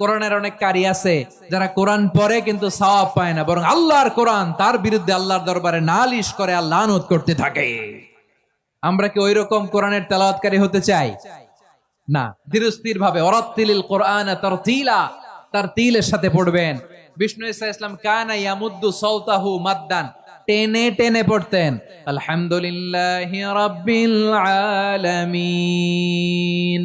কোরআনের অনেক কারি আছে, যারা কোরআন পড়ে কিন্তু সওয়াব পায় না। বরং আল্লাহর কোরআন, তার বিরুদ্ধে আল্লাহর দরবারে নালিশ করে আল্লাহ লানত করতে থাকে। আমরা কি ওই রকম কোরআনের তেলাওয়াতকারী হতে চাই? না। ধীরস্থির ভাবে অরাত্তিলিল কোরআন তার তিলের সাথে পড়বেন। বিষ্ণু ইসা ইসলাম, কানা ইয়ামুদ্দু সৌতাহু মাদ্দান। টেনে টেনে পড়তেন। আলহামদুলিল্লাহি রাব্বিল আলামিন।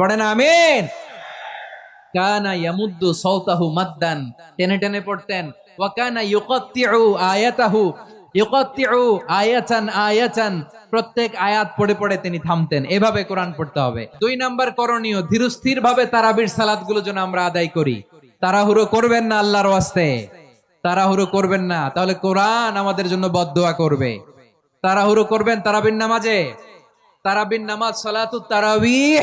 পড়েন আমিন। কানা ইয়ামুদ্দু সাওতাহু মাদ্দান। টেনে টেনে পড়তেন। ওয়া কানা ইউকাত্তিউ আয়াতাহু। ইউকাত্তিউ আয়াতান আয়াতান। প্রত্যেক আয়াত পড়ে পড়ে তিনি থামতেন। এভাবে কোরআন পড়তে হবে। দুই নাম্বার করণীয় ধীরস্থির ভাবে তারাবির সালাতগুলো যেন আমরা আদায় করি। তাড়াহুড়ো করবেন না আল্লাহর ওয়াস্তে। তাড়াহুড়ো করবেন না। তাহলে কোরআন আমাদের জন্য বদদোয়া করবে। তাড়াহুড়ো করবেন তারাবির নামাজে। তারাবির নামাজ সালাতু তারাবিহ।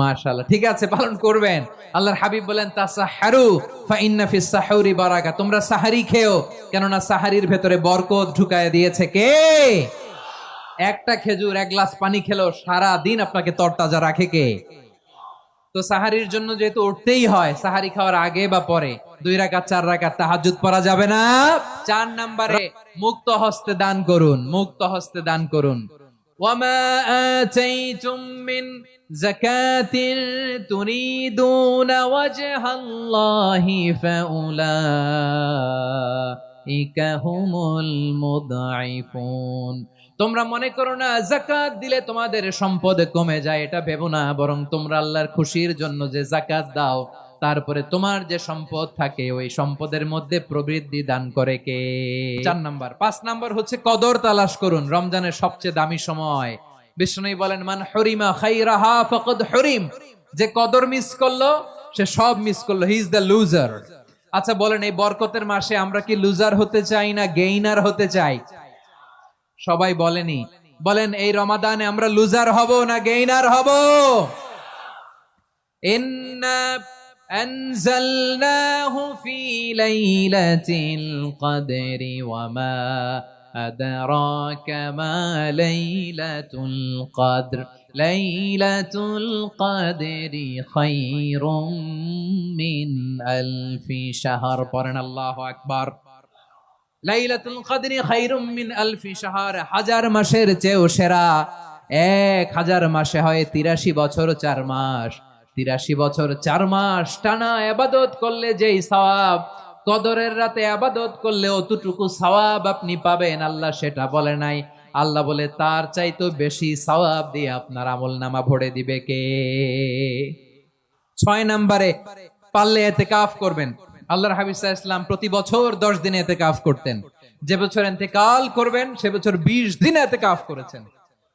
মাশাআল্লাহ। ঠিক আছে, পালন করবেন। আল্লাহর হাবিব বলেন, তাসাহারু ফিস বারাকা। তোমরা সাহারি খেও, কেননা সাহারির ভেতরে বরকত ঢুকায় দিয়েছে কে? একটা খেজুর, এক গ্লাস পানি খেলো সারা দিন আপনাকে তরতাজা রাখে কে? তো সাহারির জন্য যেহেতু উঠতেই হয়, সাহারি খাওয়ার আগে বা পরে, দুই রাকাত, চার রাকাত তাহাজ্জুদ পড়া যাবে না? চার নম্বরে, মুক্ত হস্তে দান করুন, মুক্ত হস্তে দান করুন। وما آتيتم من زكاة تريدون وجه الله فأولئك هم المضعفون তোমরা মনে করো না জাকাত দিলে তোমাদের সম্পদ কমে যায় এটা ভেবো না বরং তোমরা আল্লাহর খুশির জন্য যে জাকাত দাও তারপরে তোমার যে সম্পদ থাকে, ওই সম্পদের মধ্যে প্রবৃদ্ধি দান করে কে? চার নাম্বার। পাঁচ নাম্বার হচ্ছে কদর তালাশ করুন, রমজানের সবচেয়ে দামি সময়। বিষ্ণু বলেন, মান হরিমা খাইরাহা ফকদ হরিম। যে কদর মিস করল, সে সব মিস করল। হি ইজ দ্য লুজার আচ্ছা বলেন, এই বরকতের মাসে আমরা কি লুজার হতে চাই না গেইনার হতে চাই? সবাই বলেনি। বলেন, এই রমাদানে আমরা লুজার হব না গেইনার হব? ইন্না أنزلناه في ليلة القدر وما أدراك ما ليلة القدر ليلة القدر خير من ألف شهر قرن الله أكبر লাইলাতুল কদরি খাইরুম মিন আলফি শাহর হাজার মাসের চেয়েও সেরা এক হাজার মাসে হয় তিরাশি বছর চার মাস তিরাশি বছর, চার মাস টানা আবাদত করলে যেই সওয়াব, কদরের রাতে আবাদত করলে অতটুকু সওয়াব আপনি পাবেন। আল্লাহ সেটা বলে নাই। আল্লাহ বলে, তার চাইতো বেশি সওয়াব দিয়ে আপনার আমল নামা ভরে দিবে কে? ছয় নম্বরে, পারলে এতে কাফ করবেন। আল্লাহর আলাইহি ইসলাম প্রতি বছর দশ দিনে এতে কাফ করতেন। যে বছর এতে কাল করবেন, সে বছর বিশ দিনে এতে কাফ করেছেন।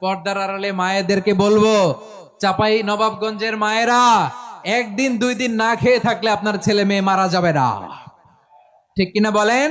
পর্দার আড়ালে মায়েদেরকে বলব, চাপাই নবাবগঞ্জের মায়েরা, একদিন দুই দিন না খেয়ে থাকলে আপনার ছেলে মেয়ে মারা যাবে না। ঠিক কিনা বলেন?